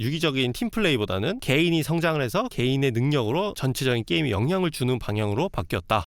유기적인 팀플레이보다는 개인이 성장을 해서 개인의 능력으로 전체적인 게임에 영향을 주는 방향으로 바뀌었다.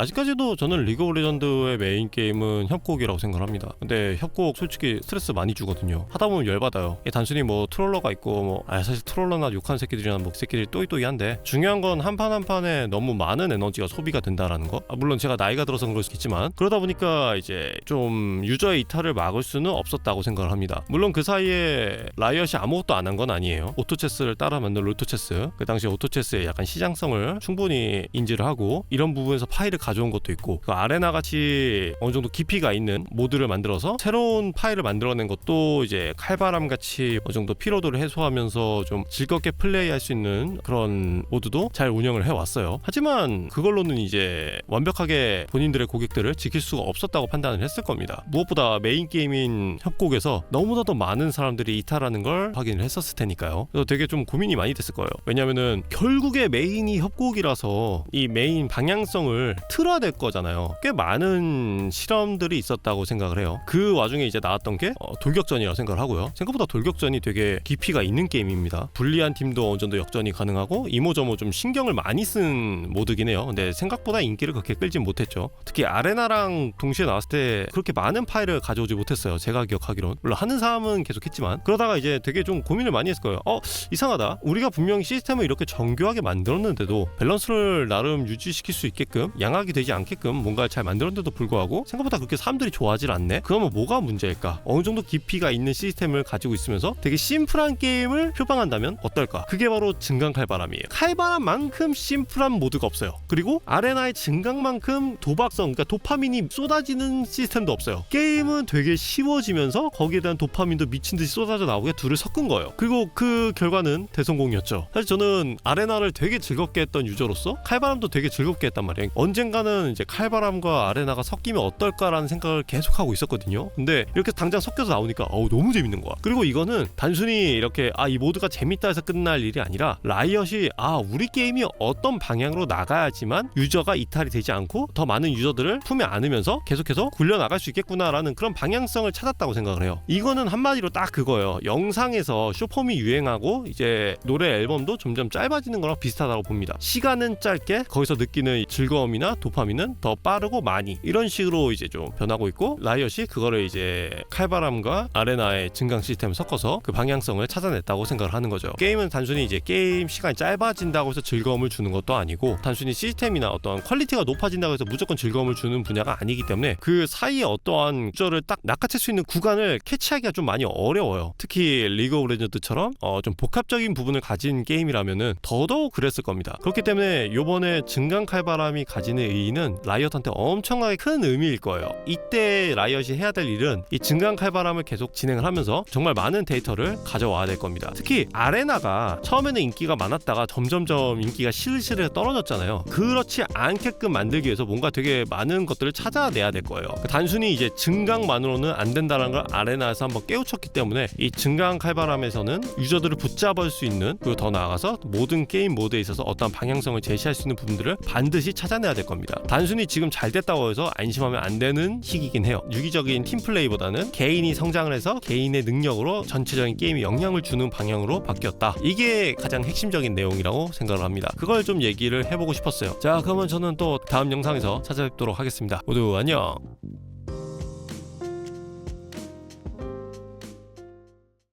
아직까지도 저는 리그 오브 레전드의 메인 게임은 협곡이라고 생각합니다. 근데 협곡 솔직히 스트레스 많이 주거든요. 하다 보면 열받아요. 단순히 뭐 트롤러가 있고 뭐 아, 사실 트롤러나 욕하는 새끼들이나 뭐 새끼들이 또이또이한데 중요한 건 한 판 한 판에 너무 많은 에너지가 소비가 된다라는 거. 아, 물론 제가 나이가 들어서 그럴 수 있겠지만 그러다 보니까 이제 좀 유저의 이탈을 막을 수는 없었다고 생각을 합니다. 물론 그 사이에 라이엇이 아무것도 안 한 건 아니에요. 오토체스를 따라 만든 롤토체스. 그 당시 오토체스의 약간 시장성을 충분히 인지를 하고 이런 부분에서 파일을 가져온 것도 있고 그 아레나 같이 어느 정도 깊이가 있는 모드를 만들어서 새로운 파일을 만들어낸 것도 이제 칼바람 같이 어느 정도 피로도를 해소하면서 좀 즐겁게 플레이할 수 있는 그런 모드도 잘 운영을 해왔어요. 하지만 그걸로는 이제 완벽하게 본인들의 고객들을 지킬 수가 없었다고 판단을 했을 겁니다. 무엇보다 메인 게임인 협곡에서 너무나도 많은 사람들이 이탈하는 걸 확인을 했었을 테니까요. 그래서 되게 좀 고민이 많이 됐을 거예요. 왜냐면은 결국에 메인이 협곡이라서 이 메인 방향성을 틀어야 될 거잖아요. 꽤 많은 실험들이 있었다고 생각을 해요. 그 와중에 이제 나왔던 게 어, 돌격전이라고 생각을 하고요. 생각보다 돌격전이 되게 깊이가 있는 게임입니다. 불리한 팀도 어느 정도 역전이 가능하고 이모저모 좀 신경을 많이 쓴 모드긴 해요. 근데 생각보다 인기를 그렇게 끌진 못했죠. 특히 아레나랑 동시에 나왔을 때 그렇게 많은 파일을 가져오지 못했어요. 제가 기억하기론. 물론 하는 사람은 계속 했지만 그러다가 이제 되게 좀 고민을 많이 했을 거예요. 어 이상하다. 우리가 분명히 시스템을 이렇게 정교하게 만들었는데도 밸런스를 나름 유지시킬 수 있게끔 양 악이 되지 않게끔 뭔가 잘 만들었는데도 불구하고 생각보다 그렇게 사람들이 좋아하질 않네. 그러면 뭐가 문제일까? 어느 정도 깊이가 있는 시스템을 가지고 있으면서 되게 심플한 게임을 표방한다면 어떨까? 그게 바로 증강 칼바람이에요. 칼바람만큼 심플한 모드가 없어요. 그리고 아레나의 증강만큼 도박성, 그러니까 도파민이 쏟아지는 시스템도 없어요. 게임은 되게 쉬워지면서 거기에 대한 도파민도 미친 듯이 쏟아져 나오게 둘을 섞은 거예요. 그리고 그 결과는 대성공이었죠. 사실 저는 아레나를 되게 즐겁게 했던 유저로서 칼바람도 되게 즐겁게 했단 말이에요. 언젠가 는 이제 칼바람과 아레나가 섞이면 어떨까라는 생각을 계속 하고 있었거든요. 근데 이렇게 당장 섞여서 나오니까 어우 너무 재밌는 거야. 그리고 이거는 단순히 이렇게 아 이 모드가 재밌다 해서 끝날 일이 아니라 라이엇이 아 우리 게임이 어떤 방향으로 나가야지만 유저가 이탈이 되지 않고 더 많은 유저들을 품에 안으면서 계속해서 굴려 나갈 수 있겠구나라는 그런 방향성을 찾았다고 생각을 해요. 이거는 한마디로 딱 그거예요. 영상에서 쇼폼이 유행하고 이제 노래 앨범도 점점 짧아지는 거랑 비슷하다고 봅니다. 시간은 짧게 거기서 느끼는 이 즐거움이나 도파민은 더 빠르고 많이 이런 식으로 이제 좀 변하고 있고 라이엇이 그거를 이제 칼바람과 아레나의 증강 시스템을 섞어서 그 방향성을 찾아냈다고 생각을 하는 거죠. 게임은 단순히 이제 게임 시간이 짧아진다고 해서 즐거움을 주는 것도 아니고 단순히 시스템이나 어떤 퀄리티가 높아진다고 해서 무조건 즐거움을 주는 분야가 아니기 때문에 그 사이에 어떠한 구조를 딱 낚아챌 수 있는 구간을 캐치하기가 좀 많이 어려워요. 특히 리그 오브 레전드처럼 어, 좀 복합적인 부분을 가진 게임이라면은 더더욱 그랬을 겁니다. 그렇기 때문에 요번에 증강 칼바람이 가지는 의의는 라이엇한테 엄청나게 큰 의미일 거예요. 이때 라이엇이 해야 될 일은 이 증강 칼바람을 계속 진행을 하면서 정말 많은 데이터를 가져와야 될 겁니다. 특히 아레나가 처음에는 인기가 많았다가 점점점 인기가 실실해 떨어졌잖아요. 그렇지 않게끔 만들기 위해서 뭔가 되게 많은 것들을 찾아내야 될 거예요. 단순히 이제 증강만으로는 안 된다는 걸 아레나에서 한번 깨우쳤기 때문에 이 증강 칼바람에서는 유저들을 붙잡을 수 있는 그리고 더 나아가서 모든 게임 모드에 있어서 어떤 방향성을 제시할 수 있는 부분들을 반드시 찾아내야 될 겁니다. 단순히 지금 잘 됐다고 해서 안심하면 안 되는 시기긴 해요. 유기적인 팀플레이보다는 개인이 성장을 해서 개인의 능력으로 전체적인 게임에 영향을 주는 방향으로 바뀌었다. 이게 가장 핵심적인 내용이라고 생각을 합니다. 그걸 좀 얘기를 해보고 싶었어요. 자, 그러면 저는 또 다음 영상에서 찾아뵙도록 하겠습니다. 모두 안녕.